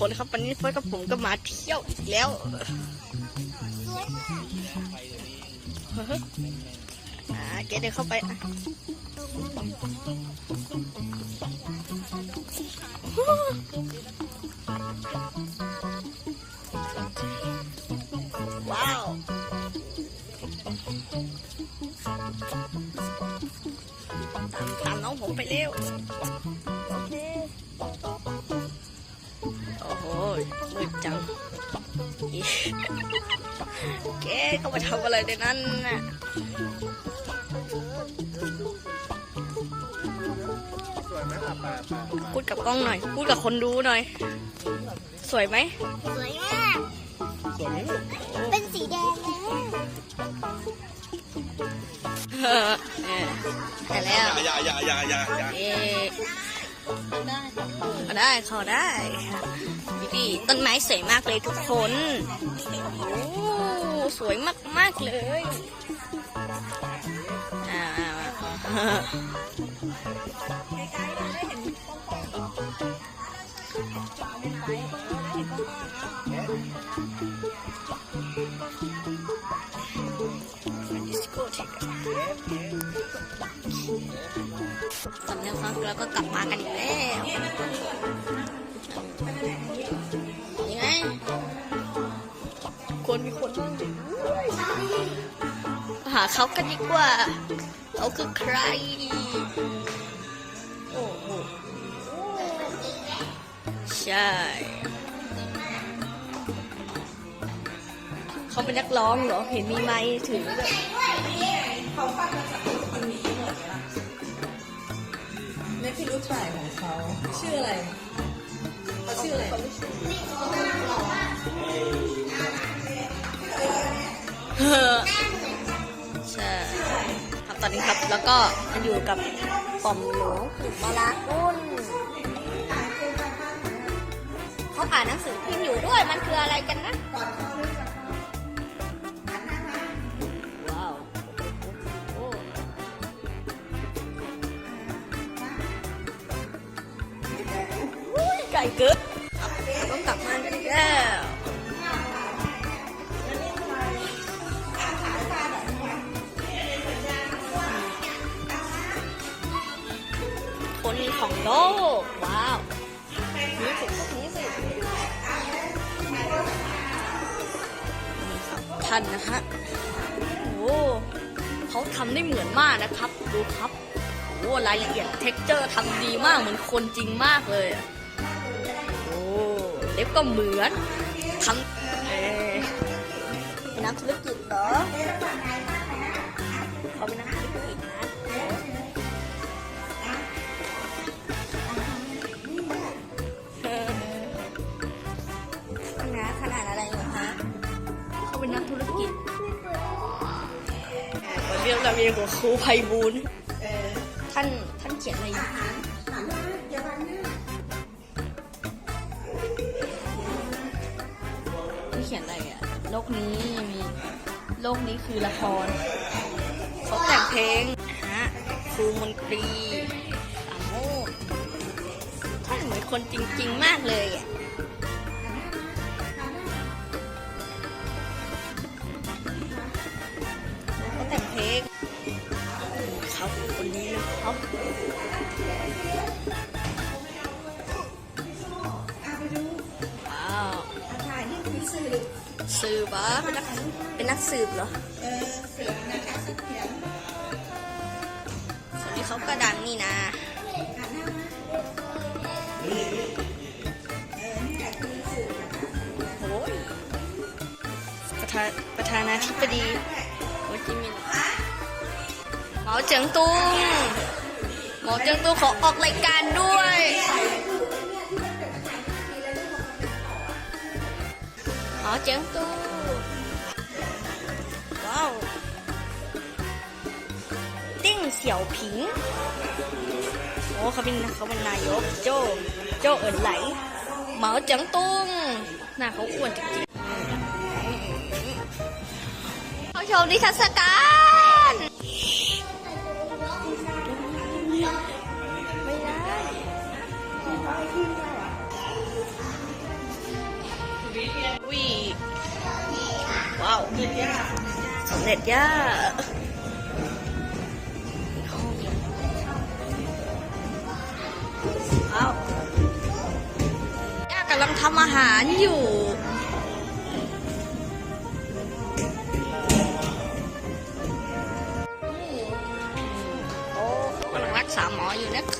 วันนี้เฟิร์สกับผมก็มาเที่ยวอีกแล้วสวยมากอ่าเกดเดินเข้าไปอะว้าวตามตามน้องผมไปเร็ว อีเก๊เขามาทำอะไรในนั้นน่ะสวยไหมป่าป่าป่าพูดกับกล้องหน่อย พูดกับคนดูหน่อย สวยไหม สวยมาก สวยไหมลูกเป็นสีแดงแล้วเออแต่แล้วอย่าอย่าอย่าอย่าอย่า เอ๊ะเอาได้เข้าได้ดีๆต้นไม้สวยมากเลยทุกคนโอ้สวยมากๆเลยอ่า นียงฟังแล้วก็กลับมากันอีกแล้วยังไงคนมีคนหาเขากันดีกว่าเขาคือใคร โอ้โหใช่เขาเป็นนักร้องเหรอ เห็นมีไม้ถือ ในพิรุธถ่ายของเขาชื่ออะไรเขาชื่ออะไรเออใช่ครับตอนนี้ครับแล้วก็มาอยู่กับปอมหลวงขุนมาลากุนเขาอ่านหนังสือพิมพ์อยู่ด้วยมันคืออะไรกันนะ อุ๊ยไก่เกิดต้องกลับมาอีกแล้วคนของโลก ว้าวนี่สินี่สิท่านนะฮะโอ้เขาทำได้เหมือนมากนะครับ ดูครับโอ้รายละเอียดเท็กเจอร์ทำดีมากเหมือนคนจริงมากเลยอะ เล็บก็เหมือนทำเอ๊ะเป็นนักธุรกิจเหรอเขาเป็นนักธุรกิจนะเออขนาดขนาดอะไรเหรอคะเขาเป็นนักธุรกิจวันเรื่องราวเรียนของครูไพบูลย์ท่านท่านเขียนอะไรอยู่ เขียนอะไรอะโลกนี้มีโลกนี้คือละครเขาแต่งเพลงฮะครูมนตรีสามโมท่านเหมือนคนจริง ๆ มากเลยอะเขาแต่งเพลงเขาคนนี้นะครับ สืบเหรอเป็นนักเป็นนักสืบเหรอคนนี้เขาก็ดังนี่นะโอ้ยประธานประธานาธิบดีโฮจิมินห์หมอเจิงตุงหมอเจิงตุงขอออกรายการด้วย หมอเจิงตุงว้าวติ้งเสี่ยวผิงโอ้เขาเป็นเขาเป็นนายกโจโจเอินไหลเหมาเจังตุงหน้าเขาอ้วนจริงๆเขาชมนิทรรศการไม่ได้ สำเร็จย่าเอาย่ากำลังทำอาหารอยู่รักษาหมออยู่นะคะ